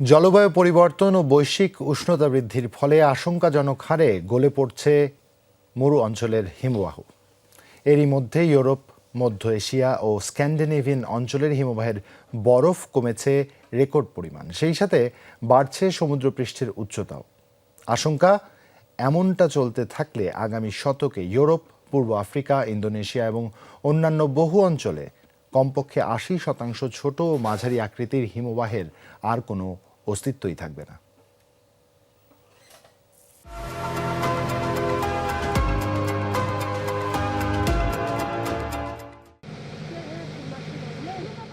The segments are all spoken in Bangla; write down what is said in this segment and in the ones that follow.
জলবায়ু পরিবর্তন ও বৈশ্বিক উষ্ণতা বৃদ্ধির ফলে আশঙ্কাজনক হারে গলে পড়ছে মরু অঞ্চলের হিমবাহ। এরই মধ্যে ইউরোপ, মধ্য এশিয়া ও স্ক্যান্ডিনেভিয়ান অঞ্চলের হিমবাহের বরফ কমেছে রেকর্ড পরিমাণ। সেই সাথে বাড়ছে সমুদ্রপৃষ্ঠের উচ্চতাও। আশঙ্কা, এমনটা চলতে থাকলে আগামী শতকে ইউরোপ, পূর্ব আফ্রিকা, ইন্দোনেশিয়া এবং অন্যান্য বহু অঞ্চলে কমপক্ষে আশি শতাংশ ছোট ও মাঝারি আকৃতির হিমবাহের আর কোনো অস্তিত্বই থাকবে না।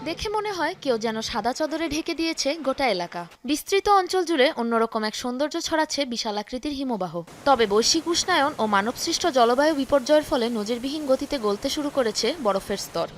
দেখে মনে হয় কেউ যেন সাদা চাদরে ঢেকে দিয়েছে গোটা এলাকা। বিস্তৃত অঞ্চল জুড়ে অন্যরকম এক সৌন্দর্য ছড়াচ্ছে বিশাল আকৃতির হিমবাহ। তবে বৈশ্বিক উষ্ণায়ন ও মানবসৃষ্ট জলবায়ু বিপর্যয়ের ফলে নজিরবিহীন গতিতে গলতে শুরু করেছে বরফের স্তর।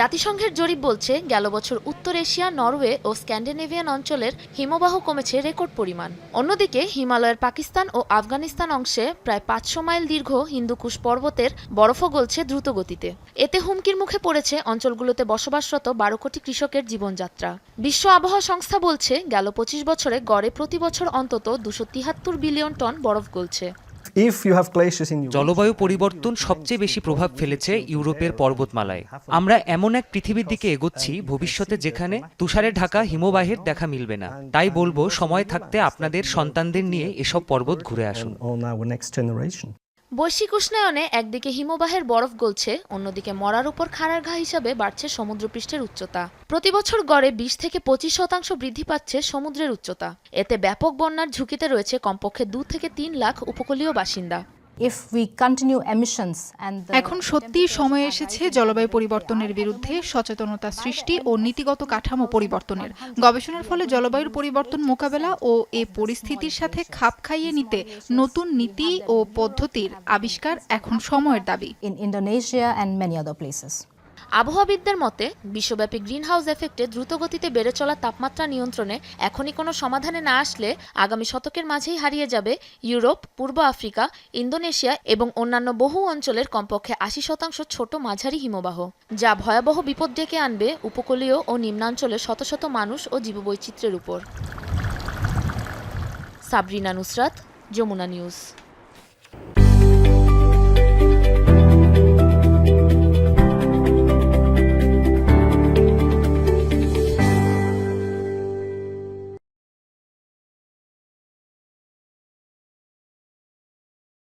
জাতিসংঘের জরিপ বলছে, গেল বছর উত্তর এশিয়া, নরওয়ে ও স্ক্যান্ডিনেভিয়ান অঞ্চলের হিমবাহ কমেছে রেকর্ড পরিমাণ। অন্যদিকে হিমালয়ের পাকিস্তান ও আফগানিস্তান অংশে প্রায় পাঁচশো মাইল দীর্ঘ হিন্দুকুশ পর্বতের বরফও গলছে দ্রুত গতিতে এতে হুমকির মুখে পড়েছে অঞ্চলগুলোতে বসবাসরত বারো কোটি কৃষকের জীবনযাত্রা। বিশ্ব আবহাওয়া সংস্থা বলছে, গেল পঁচিশ বছরে গড়ে প্রতি বছর অন্তত দুশো বিলিয়ন টন বরফ গলছে। জলবায়ু পরিবর্তন সবচেয়ে বেশি প্রভাব ফেলেছে ইউরোপের পর্বতমালায়। আমরা এমন এক পৃথিবীর দিকে এগোচ্ছি ভবিষ্যতে যেখানে তুষারে ঢাকা হিমবাহের দেখা মিলবে না। তাই বলব সময় থাকতে আপনাদের সন্তানদের নিয়ে এসব পর্বত ঘুরে আসুন। বৈশ্বিক উষ্ণায়নে একদিকে হিমবাহের বরফ গলছে, অন্যদিকে মরার উপর খাড়ার ঘা হিসাবে বাড়ছে সমুদ্রপৃষ্ঠের উচ্চতা। প্রতিবছর গড়ে বিশ থেকে পঁচিশ শতাংশ বৃদ্ধি পাচ্ছে সমুদ্রের উচ্চতা। এতে ব্যাপক বন্যার ঝুঁকিতে রয়েছে কমপক্ষে দু থেকে তিন লাখ উপকূলীয় বাসিন্দা। এখন সত্যি সময় এসেছে জলবায়ু পরিবর্তনের বিরুদ্ধে সচেতনতা সৃষ্টি ও নীতিগত কাঠামো পরিবর্তনের। গবেষণার ফলে জলবায়ুর পরিবর্তন মোকাবেলা ও এ পরিস্থিতির সাথে খাপ খাইয়ে নিতে নতুন নীতি ও পদ্ধতির আবিষ্কার এখন সময়ের দাবি। In Indonesia and many other places. আবহাওয়াবিদদের মতে, বিশ্বব্যাপী গ্রিনহাউস এফেক্টে দ্রুতগতিতে বেড়ে চলা তাপমাত্রা নিয়ন্ত্রণে এখনই কোনো সমাধানে না আসলে আগামী শতকের মাঝেই হারিয়ে যাবে ইউরোপ, পূর্ব আফ্রিকা, ইন্দোনেশিয়া এবং অন্যান্য বহু অঞ্চলের কমপক্ষে আশি শতাংশ ছোট মাঝারি হিমবাহ, যা ভয়াবহ বিপদ ডেকে আনবে উপকূলীয় ও নিম্নাঞ্চলের শত শত মানুষ ও জীববৈচিত্র্যের উপর। সাবরিনা নুসরাত, যমুনা নিউজ।